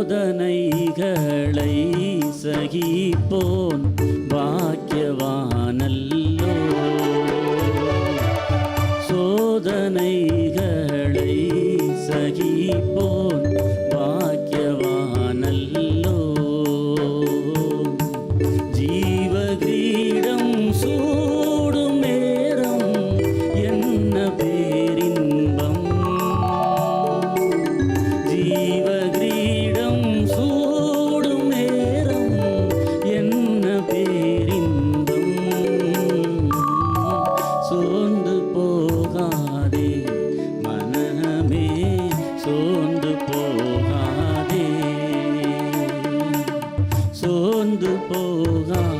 சோதனைகளை சகிப்போன் பாக்கியவானல்லோ. சோதனைகளை சகிப்போன் பாக்கியவானல்லோ. ஜீவகிரீடம் சூ கடந்து போகான்